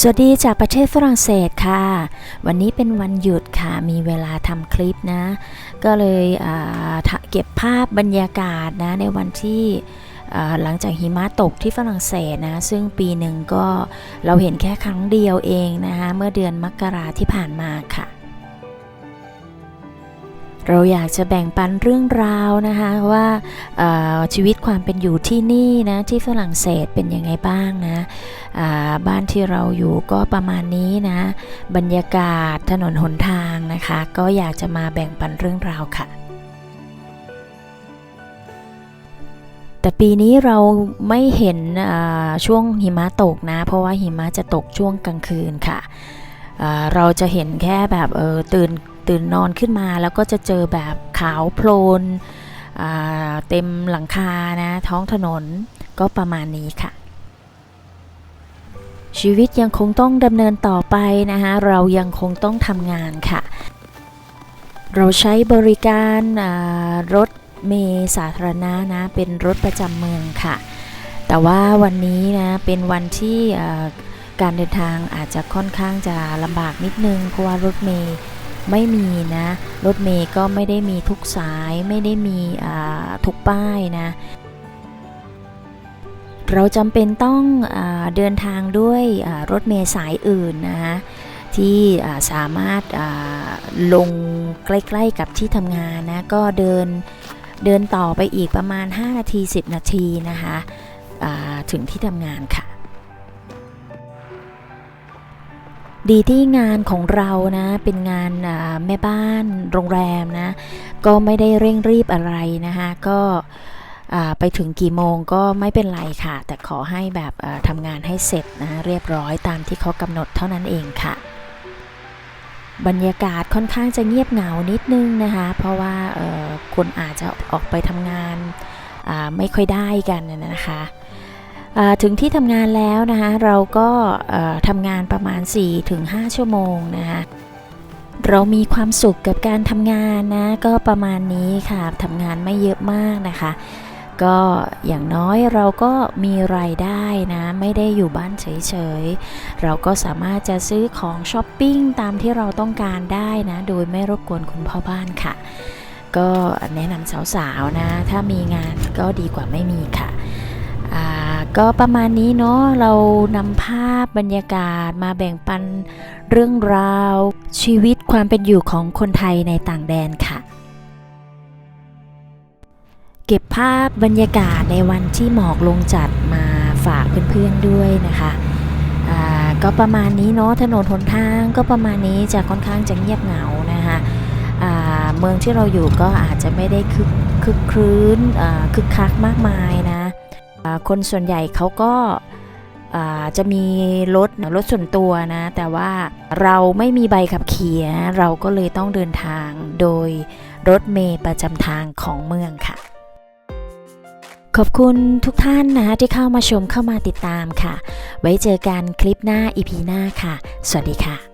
สวัสดีจากประเทศฝรั่งเศสค่ะ วันนี้เป็นวันหยุดค่ะ มีเวลาทำคลิปนะ ก็เลยเก็บภาพบรรยากาศนะ ในวันที่หลังจากหิมะตกที่ฝรั่งเศสนะ ซึ่งปีหนึ่งก็เราเห็นแค่ครั้งเดียวเองนะคะ เมื่อเดือนมกราที่ผ่านมาค่ะ เราอยากจะแบ่งปันเรื่องราวนะคะว่าชีวิตความเป็นอยู่ที่นี่นะที่ฝรั่งเศสเป็นยังไงบ้างนะบ้านที่เราอยู่ก็ประมาณนี้นะบรรยากาศถนนหนทางนะคะ ก็อยากจะมาแบ่งปันเรื่องราวค่ะแต่ปีนี้เราไม่เห็นช่วงหิมะตกนะ เพราะว่าหิมะจะตกช่วงกลางคืนค่ะ เราจะเห็นแค่แบบเออตื่น ตื่นนอนขึ้นมาแล้วก็จะเจอแบบขาวโพลนเต็มหลังคานะท้องถนนก็ประมาณนี้ค่ะ ชีวิตยังคงต้องดำเนินต่อไปนะคะเรายังคงต้องทำงานค่ะ เราใช้บริการรถเมล์สาธารณะนะเป็นรถประจำเมืองค่ะ แต่ว่าวันนี้นะเป็นวันที่การเดินทางอาจจะค่อนข้างจะลำบากนิดนึงเพราะว่ารถเมล์ ไม่มีนะ รถเมล์ก็ไม่ได้มีทุกสายไม่ได้มีทุกป้ายนะ เราจำเป็นต้องอเดินทางด้วยรถเมล์สายอื่นนะคะที่าสามารถลงใกล้ ๆกับที่ทำงานนะก็เดินเดินต่อไปอีกประมาณ 5 นาที 10 นาทีนะคะถึงที่ทำงานค่ะ ดีที่งานของเรานะ เป็นงานแม่บ้านโรงแรมนะ ก็ไม่ได้เร่งรีบอะไรนะคะก็ไปถึงกี่โมงก็ไม่เป็นไรค่ะ แต่ขอให้แบบทำงานให้เสร็จนะเรียบร้อยตามที่เขากำหนดเท่านั้นเองค่ะ บรรยากาศค่อนข้างจะเงียบเหงานิดนึงนะคะ เพราะว่าคนอาจจะออกไปทำงานไม่ค่อยได้กันนะคะ ถึงที่ทำงานแล้วนะคะเราก็ทำงานประมาณ 4-5 ชั่วโมงนะคะเรามีความสุขกับการทำงานนะ ก็ประมาณนี้ค่ะทำงานไม่เยอะมากนะคะ ก็อย่างน้อยเราก็มีรายได้นะ ไม่ได้อยู่บ้านเฉยๆ เราก็สามารถจะซื้อของช้อปปิ้งตามที่เราต้องการได้นะ โดยไม่รบกวนคุณพ่อบ้านค่ะ ก็แนะนำสาวๆนะ ถ้ามีงานก็ดีกว่าไม่มีค่ะอ่า ก็ประมาณนี้เนาะเรานำภาพบรรยากาศมาแบ่งปันเรื่องราว ชีวิตความเป็นอยู่ของคนไทยในต่างแดนค่ะ เก็บภาพบรรยากาศในวันที่หมอกลงจัดมาฝากเพื่อนๆด้วยนะคะก็ประมาณนี้เนาะถนนหนทางก็ประมาณนี้จะค่อนข้างจะเงียบเหงานะคะเมืองที่เราอยู่ก็อาจจะไม่ได้คึกคึกครื้นคึกคักมากมายนะ คนส่วนใหญ่เขาก็จะมีรถรถส่วนตัวนะ แต่ว่าเราไม่มีใบขับขี่นะเราก็เลยต้องเดินทางโดยรถเมย์ประจำทางของเมืองค่ะ ขอบคุณทุกท่านนะคะที่เข้ามาชมเข้ามาติดตามค่ะ ไว้เจอกันคลิปหน้า EP หน้าค่ะ สวัสดีค่ะ